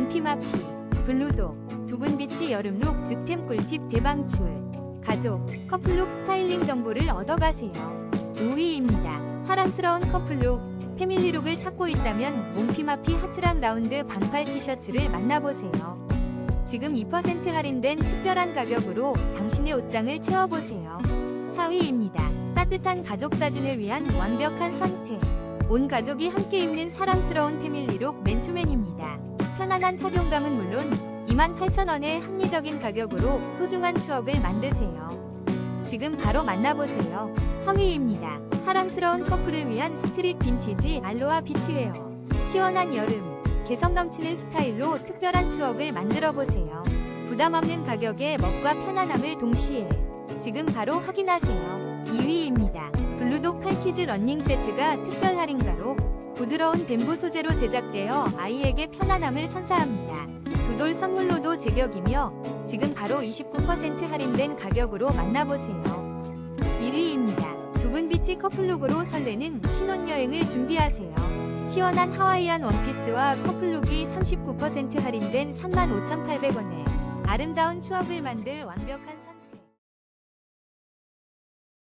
몽피마피, 블루독, 두근비치 여름룩 득템 꿀팁 대방출. 가족, 커플룩 스타일링 정보를 얻어가세요. 5위입니다. 사랑스러운 커플룩, 패밀리룩을 찾고 있다면 몽피마피 하트랑 라운드 반팔 티셔츠를 만나보세요. 지금 2% 할인된 특별한 가격으로 당신의 옷장을 채워보세요. 4위입니다. 따뜻한 가족 사진을 위한 완벽한 선택. 온 가족이 함께 입는 사랑스러운 패밀리룩. 편안한 착용감은 물론 28,000원의 합리적인 가격으로 소중한 추억을 만드세요. 지금 바로 만나보세요. 3위입니다. 사랑스러운 커플을 위한 스트릿 빈티지 알로하 비치웨어. 시원한 여름, 개성 넘치는 스타일로 특별한 추억을 만들어 보세요. 부담 없는 가격에 멋과 편안함을 동시에 지금 바로 확인하세요. 2위입니다. 블루독 팔키즈 러닝 세트가 특별 할인가로 부드러운 뱀부 소재로 제작되어 아이에게 편안함을 선사합니다. 두 돌 선물로도 제격이며 지금 바로 29% 할인된 가격으로 만나보세요. 1위입니다. 두근비치 커플룩으로 설레는 신혼여행을 준비하세요. 시원한 하와이안 원피스와 커플룩이 39% 할인된 35,800원에 아름다운 추억을 만들 완벽한 선